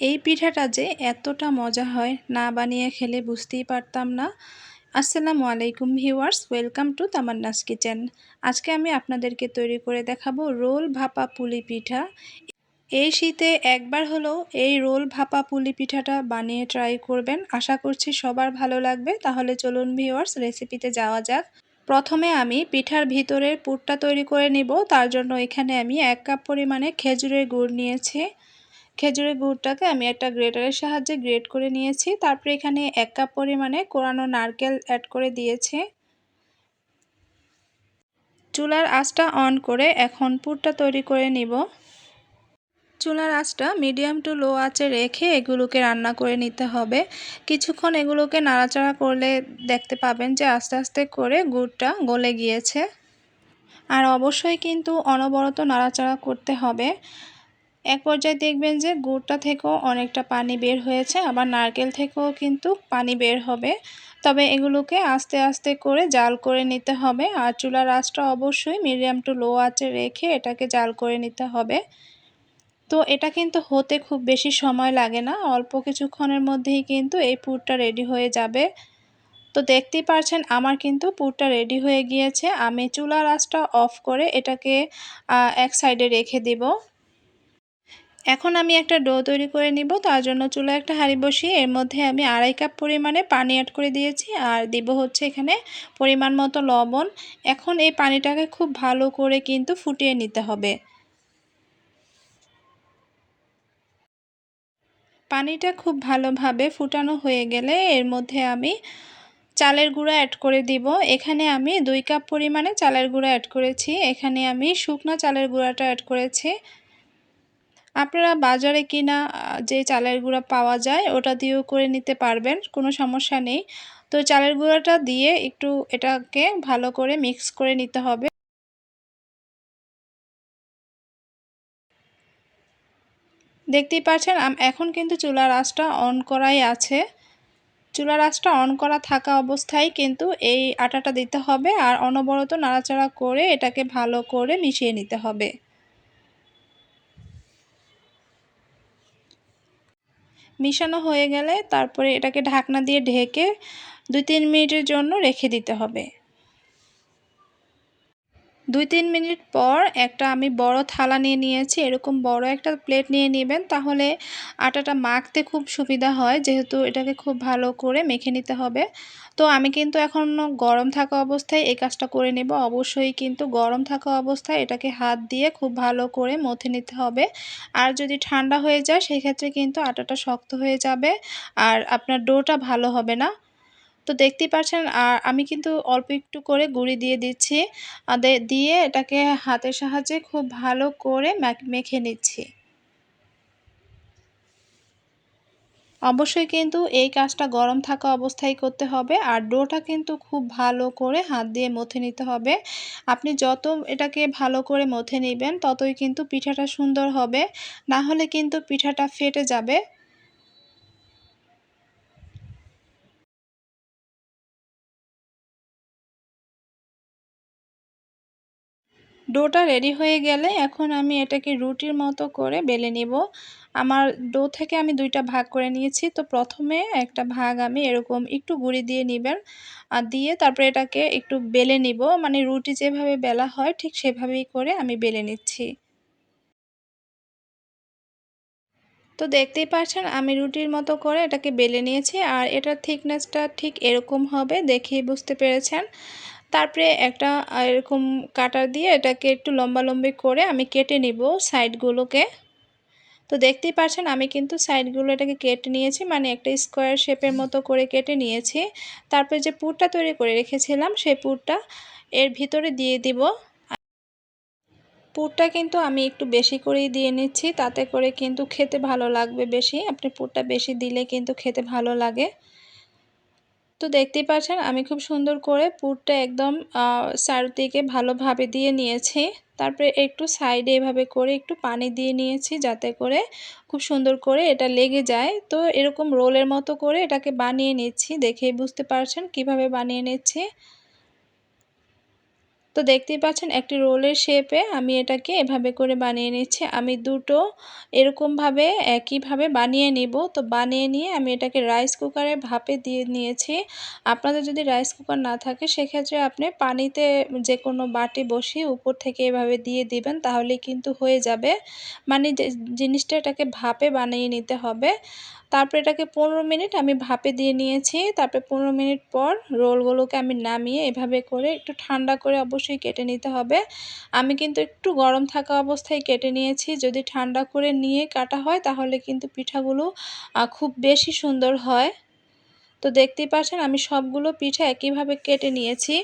এই পিঠাটা যে এতটা মজা হয় না বানিয়ে খেলে বুঝতেই পারতাম না। আসসালামু আলাইকুম viewers, welcome to Tamanna's kitchen. আজকে আমি আপনাদেরকে তৈরি করে দেখাবো রোল ভাপা পুলি পিঠা। এই শীতে একবার হলেও এই রোল ভাপা পুলি পিঠাটা বানিয়ে ট্রাই করবেন। আশা করছি সবার ভালো লাগবে। তাহলে চলুন ভিউয়ার্স, রেসিপিতে যাওয়া যাক। প্রথমে আমি পিঠার ভিতরের পুরটা তৈরি করে নিব। তার জন্য এখানে আমি এক কাপ পরিমাণে খেজুরের গুড় নিয়েছি। খেজুরের গুড়টাকে আমি একটা গ্রেটারের সাহায্যে গ্রেট করে নিয়েছি। তারপরে এখানে এক কাপ পরিমাণে কোরানো নারকেল অ্যাড করে দিয়েছি। চুলার আঁচটা অন করে এখন পুরটা তৈরি করে নিব। চুলার আঁচটা মিডিয়াম টু লো আঁচে রেখে এগুলোকে রান্না করে নিতে হবে। কিছুক্ষণ এগুলোকে নাড়াচাড়া করলে দেখতে পাবেন যে আস্তে আস্তে করে গুড়টা গলে গিয়েছে। আর অবশ্যই কিন্তু অনবরত নাড়াচাড়া করতে হবে। এক পর্যায়ে দেখবেন যে গুড়টা থেকেও অনেকটা পানি বের হয়েছে, আবার নারকেল থেকেও কিন্তু পানি বের হবে। তবে এগুলোকে আস্তে আস্তে করে জাল করে নিতে হবে, আর চুলার আঁচটা অবশ্যই মিডিয়াম টু লো আঁচে রেখে এটাকে জাল করে নিতে হবে। তো এটা কিন্তু হতে খুব বেশি সময় লাগে না, অল্প কিছুক্ষণের মধ্যেই কিন্তু এই পুরটা রেডি হয়ে যাবে। তো দেখতেই পারছেন আমার কিন্তু পুরটা রেডি হয়ে গিয়েছে, আমি চুলার আঁচটা অফ করে এটাকে এক সাইডে রেখে দিব। এখন আমি একটা ডো তৈরি করে নিব, তার জন্য চুলা একটা হাঁড়ি বসিয়ে এর মধ্যে আমি আড়াই কাপ পরিমাণে পানি অ্যাড করে দিয়েছি, আর দিব হচ্ছে এখানে পরিমাণ মতো লবণ। এখন এই পানিটাকে খুব ভালো করে কিন্তু ফুটিয়ে নিতে হবে। পানিটা খুব ভালোভাবে ফুটানো হয়ে গেলে এর মধ্যে আমি চালের গুঁড়া অ্যাড করে দিব। এখানে আমি দুই কাপ পরিমাণে চালের গুঁড়া অ্যাড করেছি। এখানে আমি শুকনো চালের গুঁড়াটা অ্যাড করেছি। আপনারা বাজারে কিনা যে চালের গুঁড়া পাওয়া যায়, ওটা দিয়েও করে নিতে পারবেন, কোনো সমস্যা নেই। তো চালের গুঁড়াটা দিয়ে একটু এটাকে ভালো করে মিক্স করে নিতে হবে। দেখতেই পাচ্ছেন এখন কিন্তু চুলার আঁচটা অন করাই আছে। চুলার আঁচটা অন করা থাকা অবস্থায় কিন্তু এই আটাটা দিতে হবে আর অনবরত নাড়াচাড়া করে এটাকে ভালো করে মিশিয়ে নিতে হবে। মিশানো হয়ে গেলে তারপরে এটাকে ঢাকনা দিয়ে ঢেকে দু তিন মিনিটের জন্য রেখে দিতে হবে। দুই তিন মিনিট পর একটা আমি বড় থালা নিয়ে নিয়েছি, এরকম বড় একটা প্লেট নিয়ে নেবেন, তাহলে আটাটা মাখতে খুব সুবিধা হয়, যেহেতু এটাকে খুব ভালো করে মেখে নিতে হবে। তো আমি কিন্তু এখন গরম থাকা অবস্থায় এই কাজটা করে নেব, অবশ্যই কিন্তু গরম থাকা অবস্থায় এটাকে হাত দিয়ে খুব ভালো করে মথে নিতে হবে। আর যদি ঠান্ডা হয়ে যায়, সেক্ষেত্রে কিন্তু আটাটা শক্ত হয়ে যাবে, আর আপনার ডোটা ভালো হবে না। তো দেখতেই পাচ্ছেন আর আমি কিন্তু অল্প একটু করে গুঁড়ি দিয়ে দিচ্ছি। দিয়ে এটাকে হাতের সাহায্যে খুব ভালো করে মেখে নিচ্ছি। অবশ্যই কিন্তু এই কাজটা গরম থাকা অবস্থায় করতে হবে, আর ডোটা কিন্তু খুব ভালো করে হাত দিয়ে মথে নিতে হবে। আপনি যত এটাকে ভালো করে মথে নেবেন, ততই কিন্তু পিঠাটা সুন্দর হবে। না হলে কিন্তু পিঠাটা ফেটে যাবে। ডোটা রেডি হয়ে গেলে এখন আমি এটাকে রুটির মতো করে বেলে নিব। আমার ডো থেকে আমি দুইটা ভাগ করে নিয়েছি। তো প্রথমে একটা ভাগ আমি এরকম একটু গুঁড়ি দিয়ে নেবেন আর দিয়ে তারপরে এটাকে একটু বেলে নিব। মানে রুটি যেভাবে বেলা হয় ঠিক সেভাবেই করে আমি বেলে নিচ্ছি। তো দেখতেই পাচ্ছেন আমি রুটির মতো করে এটাকে বেলে নিয়েছি আর এটার থিকনেসটা ঠিক এরকম হবে দেখেই বুঝতে পেরেছেন। তারপরে একটা এরকম কাটার দিয়ে এটাকে একটু লম্বা লম্বি করে আমি কেটে নিব সাইডগুলোকে তো দেখতেই পাচ্ছেন আমি কিন্তু সাইডগুলো এটাকে কেটে নিয়েছি মানে একটা স্কোয়ার শেপের মতো করে কেটে নিয়েছি। তারপরে যে পুরটা তৈরি করে রেখেছিলাম সেই পুরটা এর ভিতরে দিয়ে দিব। পুরটা কিন্তু আমি একটু বেশি করেই দিয়ে নিচ্ছি, তাতে করে কিন্তু খেতে ভালো লাগবে বেশি। আপনি পুরটা বেশি দিলে কিন্তু খেতে ভালো লাগে। তো দেখতেই পাচ্ছেন আমি খুব সুন্দর করে পুরটা একদম চারদিকে ভালোভাবে দিয়ে নিয়েছি। তারপরে একটু সাইডে এভাবে করে একটু পানি দিয়ে নিয়েছি যাতে করে খুব সুন্দর করে এটা লেগে যায়। তো এরকম রোলের মতো করে এটাকে বানিয়ে নিচ্ছি, দেখেই বুঝতে পারছেন কীভাবে বানিয়ে নিচ্ছি। তো দেখতেই পাচ্ছেন একটি রোলের শেপে আমি এটাকে এভাবে করে বানিয়ে নিচ্ছি। আমি দুটো এরকমভাবে একইভাবে বানিয়ে নিব। তো বানিয়ে নিয়ে আমি এটাকে রাইস কুকারে ভাপে দিয়ে নিয়েছি। আপনাদের যদি রাইস কুকার না থাকে, সেক্ষেত্রে আপনি পানিতে যে কোনো বাটি বসিয়ে উপর থেকে এভাবে দিয়ে দিবেন, তাহলে কিন্তু হয়ে যাবে। মানে জিনিসটা এটাকে ভাপে বানিয়ে নিতে হবে। তারপর এটাকে পনেরো মিনিট আমি ভাপে দিয়ে নিয়েছি। তারপরে পনেরো মিনিট পর রোলগুলোকে আমি নামিয়ে এভাবে করে একটু ঠান্ডা করে অবশ্যই কেটে নিতে হবে। আমি কিন্তু একটু গরম থাকা অবস্থায় কেটে নিয়েছি। যদি ঠান্ডা করে নিয়ে কাটা হয়, তাহলে কিন্তু পিঠাগুলো খুব বেশি সুন্দর হয়। তো দেখতেই পাচ্ছেন, আমি সবগুলো পিঠা একইভাবে কেটে নিয়েছি।